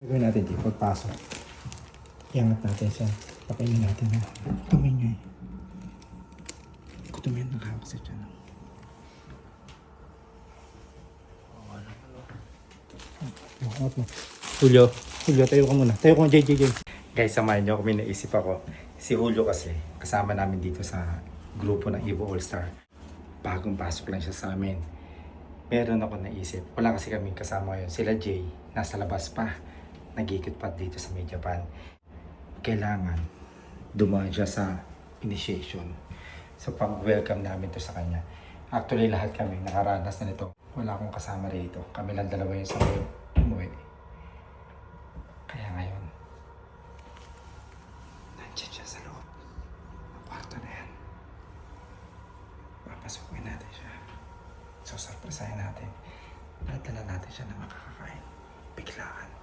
Gawin natin dito, pagpasok. Iangat natin siya. Pakainin natin ha. Gutumin nyo eh. Gutumin ng hawak sa tiyan. Bukangat mo. Julio, Julio, tayo ka muna. Tayo ka muna, JJ. Guys, samahan niyo ako. May naisip ako. Si Julio kasi, kasama namin dito sa grupo ng Evo All-Star. Bagong pasok lang siya sa amin. Meron ako naisip. Wala kasi kaming kasama ngayon. Sila Jay, nasa labas pa. Nagikit pa dito sa May Japan. Kailangan dumaan siya sa initiation. So pag-welcome namin to sa kanya. Actually lahat kami nakaranas na nito. Wala akong kasama rito. Kami lang dalawa yung sa umuwi. Kaya ngayon, nandiyan siya sa loob. Ang kwarto na yan. Papasukin natin siya. So, surprisahin natin. Nadala natin siya na makakakain. Biglaan.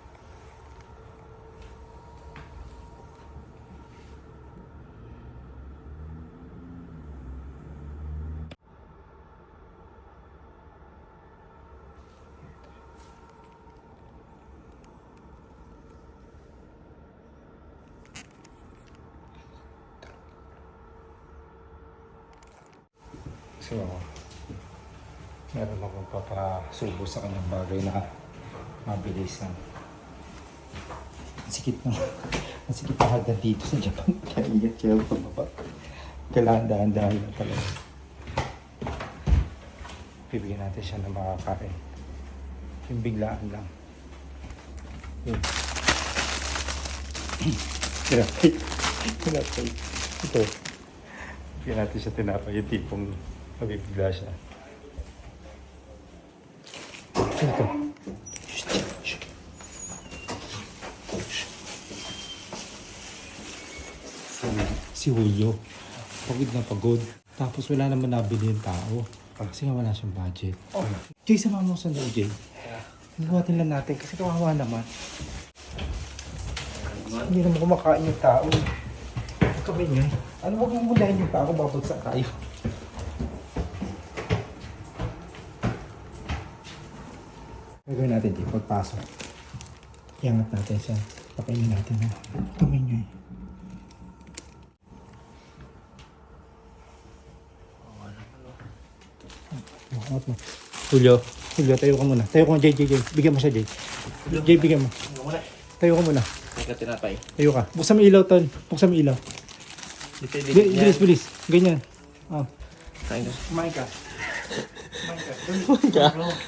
So, meron akong papasubo sa kanyang bagay na mabilis na. Ang sikip na. Ang sikip na hagdan dito sa Japan. Ingat siya pababa. Kailangan dahan-dahan lang talaga. Bibigyan natin siya ng makakain. Yung biglaan lang. Yun. Tinapay. Tinapay. Ito. Bigyan natin siya tinapay. Yung tipong mabibigla siya. Ito. Si, si Julio. Pagod na pagod. Tapos wala naman nabili yung tao. Kasi nga wala siyang budget. Oh. Jay, sama mo sa Jay. Buhatin lang natin kasi kawawa naman. Hindi naman kumakain yung tao. Huwag kami niya. Ano wag mo mulahin yung tao, babagsak tayo. Gagawin natin dito, pagpasok. Iangat natin siya. Pakainin natin. Tumin nyo eh. Bukangat mo. Julio, Julio, tayo ka muna. Tayo ka muna, Jay, Jay, Jay. Bigyan mo siya, Jay. Jay, bigyan mo. Tayo ka muna. Ika tinapay. Tayo ka. Buksan mo ilaw, Tol. Buksan mo ilaw. Bilis, bilis. Ganyan. Oh. Kain ka. Kumain ka. Kumain ka. Kumain ka.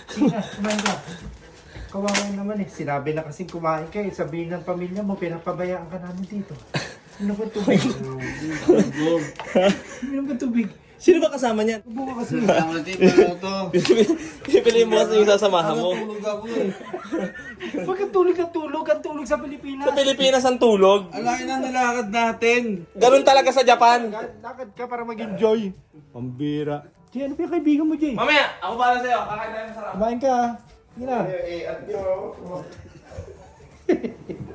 Sige na, kumain ka. Kawawa naman eh. Sinabi na kasi kumain ka eh. Sabihin ng pamilya mo, pinapabayaan ka namin dito. Ano ba tubig? Ano ba tubig? Sino ba kasama niyan? Ubo ka kasi. Pipiliin mo kasi yung sasamahan mo. Huwag kang tulog na tulog. Ang tulog sa Pilipinas. Sa Pilipinas ang tulog. Alakin ang nilakad natin. Ganun talaga sa Japan. Lakad ka para mag-enjoy. Pambira. Jay, ano pa yung kaibigan mo, Jay? Mamaya, ako para sa'yo. Kakain tayo masarap. Kumain ka. Sige na.